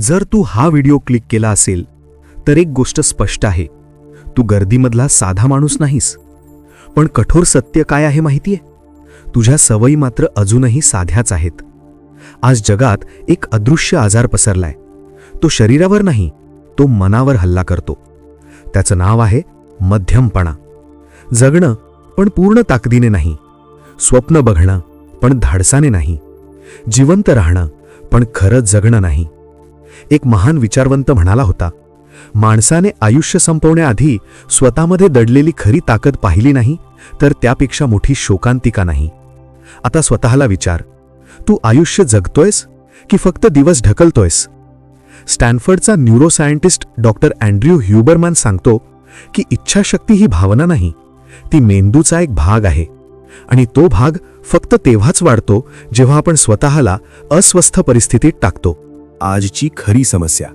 जर तू हा video click केला असेल तर एक गोष्ट स्पष्ट आहे. तू गर्दीमधला साधा माणूस नाहीस. पण कठोर सत्य काय आहे माहितीये? तुझ्या सवयी मात्र अजूनही साध्याच आहेत. आज जगात एक अदृश्य आजार पसरलाय. तो शरीरावर नाही तो मनावर हल्ला करतो. त्याचं नाव आहे मध्यमपणा. जगणं पण पूर्ण ताकदीने नाही. स्वप्न बघणं पण धाडसाने नाही. जिवंत राहणं पण खरं जगणं नाही. एक महान विचारवंत म्हणाला होता माणसाने आयुष्य संपवण्याआधी स्वतःमध्ये दडलेली खरी ताकद पाहिली नाही तर त्यापेक्षा मोठी शोकांतिका नाही? आता स्वतःला विचार तू आयुष्य जगतोयस की फक्त दिवस ढकलतोयस? स्टॅनफर्डचा न्यूरोसायंटिस्ट डॉक्टर अँड्र्यू ह्युबरमॅन सांगतो की इच्छाशक्ती ही भावना नाही ती मेंदूचा एक भाग आहे आणि तो भाग फक्त तेव्हाच वाढतो जेव्हा आपण स्वतःला अस्वस्थ परिस्थितीत टाकतो. आजची खरी समस्या.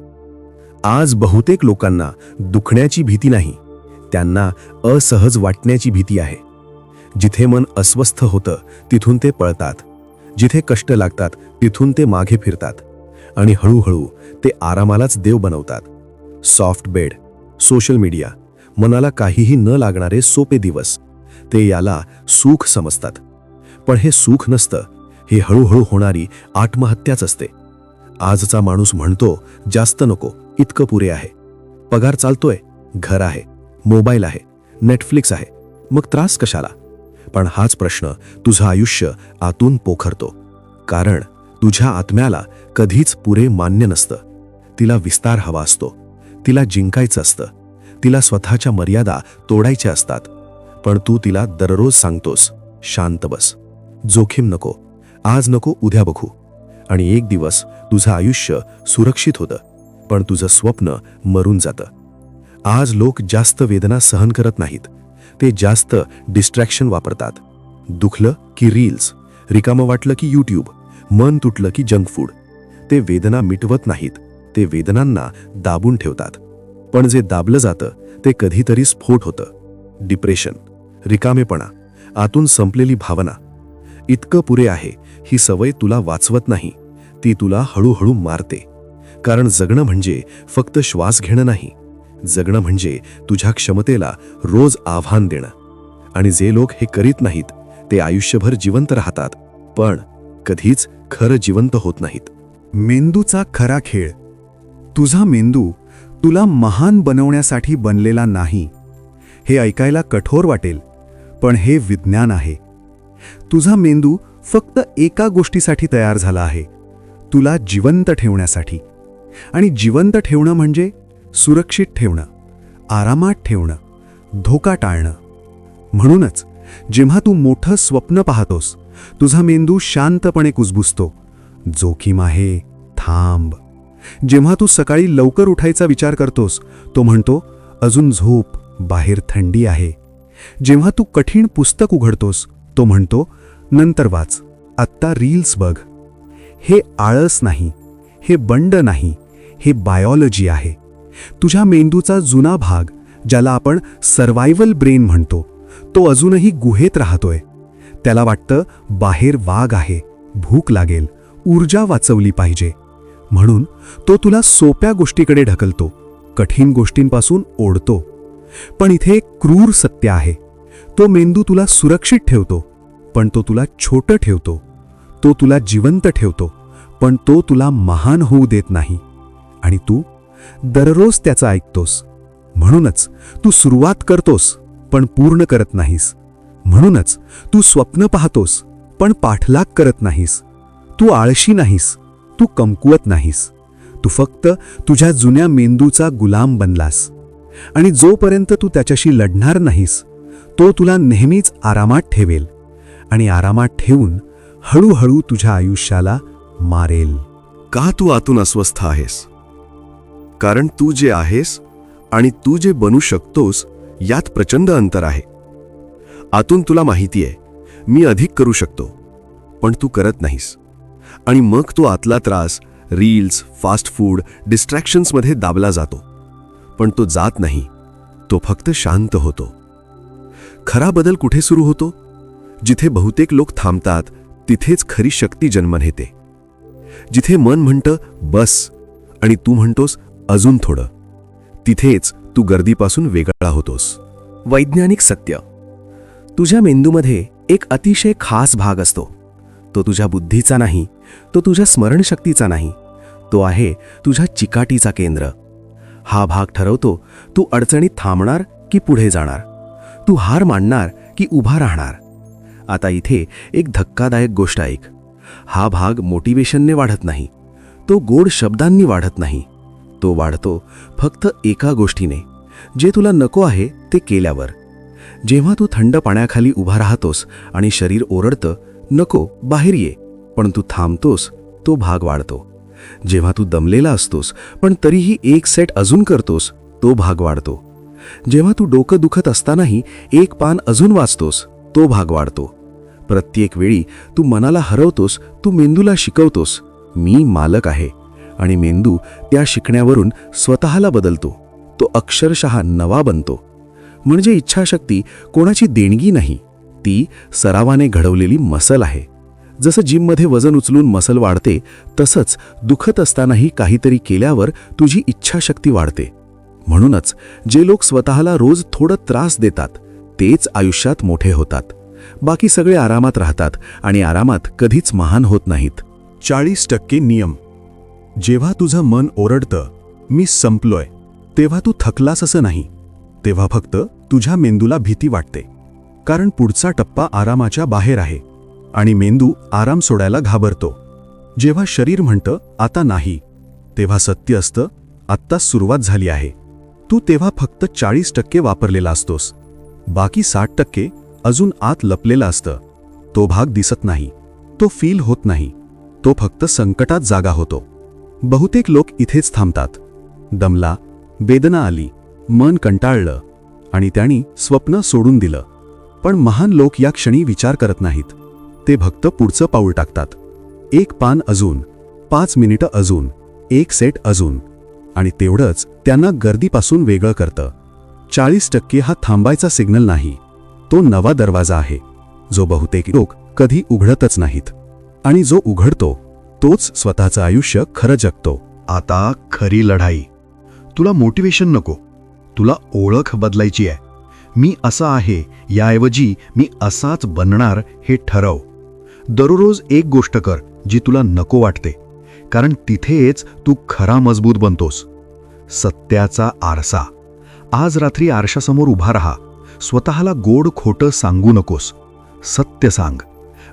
आज बहुतेक लोकांना दुखण्याची भीती नाही त्यांना असहज वाटण्याची भीती आहे. जिथे मन अस्वस्थ होतं तिथून ते पळतात. जिथे कष्ट लागतात तिथून ते मागे फिरतात. आणि हळूहळू ते आरामालाच देव बनवतात. सॉफ्ट बेड सोशल मीडिया मनाला काहीही न लागणारे सोपे दिवस ते याला सुख समजतात. पण हे सुख नसतं हे हळूहळू होणारी आत्महत्याच असते. आजचा माणूस म्हणतो जास्त नको इतकं पुरे आहे. पगार चालतोय घर आहे मोबाईल आहे नेटफ्लिक्स आहे. मग त्रास कशाला? पण हाच प्रश्न तुझं आयुष्य आतून पोखरतो. कारण तुझ्या आत्म्याला कधीच पुरे मान्य नसतं. तिला विस्तार हवा असतो. तिला जिंकायचं असतं. तिला स्वतःच्या मर्यादा तोडायच्या असतात. पण तू तिला दररोज सांगतोस शांत बस. जोखीम नको. आज नको उद्या बघू. आणि एक दिवस तुझं आयुष्य सुरक्षित होतं पण तुझं स्वप्न मरून जातं. आज लोक जास्त वेदना सहन करत नाहीत. ते जास्त डिस्ट्रॅक्शन वापरतात. दुखलं की रील्स रिकामं वाटलं की यूट्यूब मन तुटलं की जंक फूड. ते वेदना मिटवत नाहीत ते वेदनांना दाबून ठेवतात. पण जे दाबलं जातं ते कधीतरी स्फोट होतं. डिप्रेशन रिकामेपणा आतून संपलेली भावना. इतकं पुरे आहे ही सवय तुला वाचवत नाही. ती तुला हळूहळू मारते. कारण जगणं म्हणजे फक्त श्वास घेणं नाही. जगणं म्हणजे तुझ्या क्षमतेला रोज आव्हान देणं. आणि जे लोक हे करीत नाहीत ते आयुष्यभर जिवंत राहतात. पण कधीच खरं जिवंत होत नाहीत. मेंदूचा खरा खेळ. तुझा मेंदू तुला महान बनवण्यासाठी बनलेला नाही. हे ऐकायला कठोर वाटेल पण हे विज्ञान आहे. तुझा मेंदू फक्त एका गोष्टीसाठी तयार झाला आहे तुला जिवंत ठेवण्यासाठी. आणि जिवंत ठेवणं म्हणजे सुरक्षित ठेवणं आरामात ठेवणं धोका टाळणं. म्हणूनच जेव्हा तू मोठं स्वप्न पाहतोस तुझा मेंदू शांतपणे कुजबुजतो. जोखीम आहे थांब. जेव्हा तू सकाळी लवकर उठायचा विचार करतोस तो म्हणतो अजून झोप बाहेर थंडी आहे. जेव्हा तू कठीण पुस्तक उघडतोस तो म्हणतो नंतर वाच आत्ता रील्स बघ. हे आळस नाही हे बंड नाही हे बायोलॉजी आहे. तुझ्या मेंदूचा जुना भाग ज्याला आपण सर्वायवल ब्रेन म्हणतो तो अजूनही गुहेत राहतोय. त्याला वाटतं बाहेर वाघ आहे भूक लागेल ऊर्जा वाचवली पाहिजे. म्हणून तो तुला सोप्या गोष्टीकडे ढकलतो कठीण गोष्टींपासून ओढतो. पण इथे एक क्रूर सत्य आहे. तो मेंदू तुला सुरक्षित ठेवतो पण तो तुला छोटं ठेवतो. तो तुला जिवंत ठेवतो पण तो तुला महान होऊ देत नाही. आणि तू दररोज त्याचं ऐकतोस. म्हणूनच तू सुरुवात करतोस पण पूर्ण करत नाहीस. म्हणूनच तू स्वप्न पाहतोस पण पाठलाग करत नाहीस. तू आळशी नाहीस तू कमकुवत नाहीस. तू फक्त तुझ्या जुन्या मेंदूचा गुलाम बनलास. आणि जोपर्यंत तू त्याच्याशी लढणार नाहीस तो तुला नेहमीच आरामात ठेवेल. आणि आरामात ठेवून हळूहळू तुझ्या आयुष्याला मारेल. का तू आतून अस्वस्थ आहेस? कारण तू जे आहेस आणि तू जे बनू शकतोस यात प्रचंड अंतर आहे. आतून तुला माहिती आहे मी अधिक करू शकतो पण तू करत नाहीस. आणि मग तो आतला त्रास रील्स फास्ट फूड डिस्ट्रॅक्शन्समध्ये दाबला जातो. पण तो जात नाही तो फक्त शांत होतो. खरा बदल कुठे सुरू होतो? जिथे बहुतेक लोक थांबतात तिथेच खरी शक्ती जन्म घेते जिथे मन म्हणतं बस आणि तू म्हणतोस अजून थोडं. तिथेच तू गर्दीपासून वेगळा होतोस. वैज्ञानिक सत्य. तुझ्या मेंदूमध्ये एक अतिशय खास भाग असतो. तो तुझ्या बुद्धीचा नाही तो तुझ्या स्मरणशक्तीचा नाही. तो आहे तुझ्या चिकाटीचा केंद्र. हा भाग ठरवतो तू अडचणीत थांबणार की पुढे जाणार. तू हार मांडणार की उभा राहणार. आता इथे एक धक्कादायक गोष्ट ऐक. हा भाग मोटिवेशनने वाढत नाही. तो गोड शब्दांनी वाढत नाही. तो वाढतो फक्त एका गोष्टीने. जे तुला नको आहे ते केल्यावर. जेव्हा तू थंड पाण्याखाली उभा राहतोस आणि शरीर ओरडतं नको बाहेर ये. पण तू थांबतोस तो भाग वाढतो. जेव्हा तू दमलेला असतोस पण तरीही एक सेट अजून करतोस तो भाग वाढतो. जेव्हा तू डोकं दुखत असतानाही एक पान अजून वाचतोस तो भाग वाढतो. प्रत्येक वेळी तू मनाला हरवतोस तू मेंदूला शिकवतोस. मी मालक आहे आणि मेंदू त्या शिकण्यावरून स्वतःला बदलतो. तो अक्षरशः नवा बनतो. म्हणजे इच्छाशक्ती कोणाची देणगी नाही. ती सरावाने घडवलेली मसल आहे. जसं जिममध्ये वजन उचलून मसल वाढते तसंच दुखत असतानाही काहीतरी केल्यावर तुझी इच्छाशक्ती वाढते. म्हणूनच जे लोक स्वतःला रोज थोडं त्रास देतात तेच आयुष्यात मोठे होतात. बाकी सगळे आरामात राहतात आणि आरामात कधीच महान होत नाहीत. चाळीस टक्के नियम. जेव्हा तुझं मन ओरडतं मी संपलोय. तेव्हा तू थकलास असं नाही. तेव्हा फक्त तुझ्या मेंदूला भीती वाटते. कारण पुढचा टप्पा आरामाच्या बाहेर आहे. आणि मेंदू आराम सोडायला घाबरतो. जेव्हा शरीर म्हणतं आता नाही. तेव्हा सत्य असतं आत्ताच सुरुवात झाली आहे. तू तेव्हा फक्त चाळीस टक्के वापरलेला असतोस. बाकी साठ टक्के अजून आत लपलेला असतं. तो भाग दिसत नाही. तो फील होत नाही. तो फक्त संकटात जागा होतो. बहुतेक लोक इथेच थांबतात. दमला वेदना आली मन कंटाळलं आणि त्यांनी स्वप्न सोडून दिलं. पण महान लोक या क्षणी विचार करत नाहीत. ते फक्त पुढचं पाऊल टाकतात. एक पान अजून पाच मिनिटं अजून एक सेट अजून. आणि तेवढंच त्यांना गर्दीपासून वेगळं करतं. चाळीस टक्के हा थांबायचा सिग्नल नाही. तो नवा दरवाजा आहे. जो बहुतेक लोक कधी उघडतच नाहीत. आणि जो उघडतो तोच स्वतःचं आयुष्य खरं जगतो. आता खरी लढाई. तुला मोटिवेशन नको. तुला ओळख बदलायची आहे. मी असा आहे याऐवजी मी असाच बनणार हे ठरव. दररोज एक गोष्ट कर जी तुला नको वाटते. कारण तिथेच तू खरा मजबूत बनतोस. सत्याचा आरसा. आज रात्री आरशासमोर उभा राहा. स्वतःला गोड खोटं सांगू नकोस. सत्य सांग.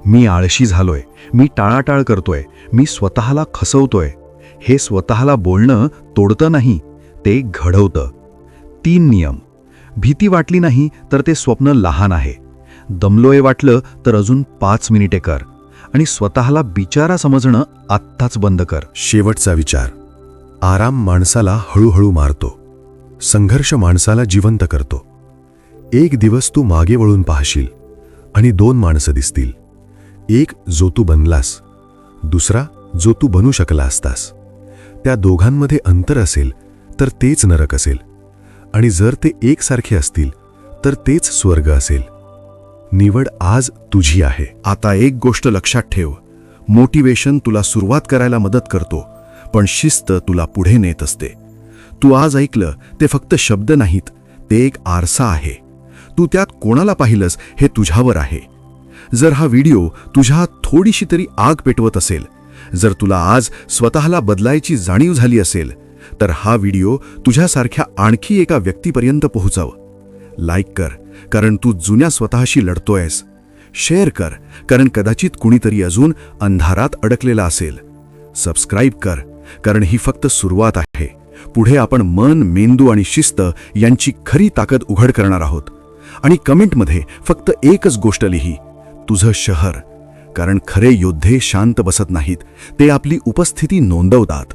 मी आळशी झालोय. मी टाळाटाळ करतोय. मी स्वतःला खसवतोय. हे स्वतःला बोलणं तोडतं नाही ते घडवतं. तीन नियम. भीती वाटली नाही तर ते स्वप्न लहान आहे. दमलोय वाटलं तर अजून पाच मिनिटे कर. आणि स्वतःला बिचारा समजणं आत्ताच बंद कर. शेवटचा विचार. आराम माणसाला हळूहळू मारतो. संघर्ष माणसाला जिवंत करतो. एक दिवस तू मागे वळून पाहशील आणि दोन माणसं दिसतील. एक जो तू बनलास दुसरा जो तू बनू शकला असतास. त्या दोघांमध्ये अंतर असेल तर तेच नरक असेल. आणि जर ते एकसारखे असतील तर तेच स्वर्ग असेल. निवड आज तुझी आहे. आता एक गोष्ट लक्षात ठेव. मोटिवेशन तुला सुरुवात करायला मदत करतो पण शिस्त तुला पुढे नेत असते. तू आज ऐकलं ते फक्त शब्द नाहीत ते एक आरसा आहे. तू त्यात कोणाला पाहिलंस हे तुझ्यावर आहे. जर हा व्हिडिओ तुझ्या थोडीशी तरी आग पेटवत असेल जर तुला आज स्वतःला बदलायची जाणीव झाली असेल तर हा व्हिडिओ तुझ्यासारख्या आणखी एका व्यक्तीपर्यंत पोहोचव. लाईक कर कारण तू जुन्या स्वतःशी लढतोयस. शेअर कर कारण कदाचित कुणीतरी अजून अंधारात अडकलेला असेल. सबस्क्राईब कर कारण ही फक्त सुरुवात आहे. पुढे आपण मन मेंदू आणि शिस्त यांची खरी ताकद उघड करणार आहोत. आणि कमेंटमध्ये फक्त एकच गोष्ट लिही तुझं शहर. कारण खरे योद्धे शांत बसत नाहीत ते आपली उपस्थिती नोंदवतात.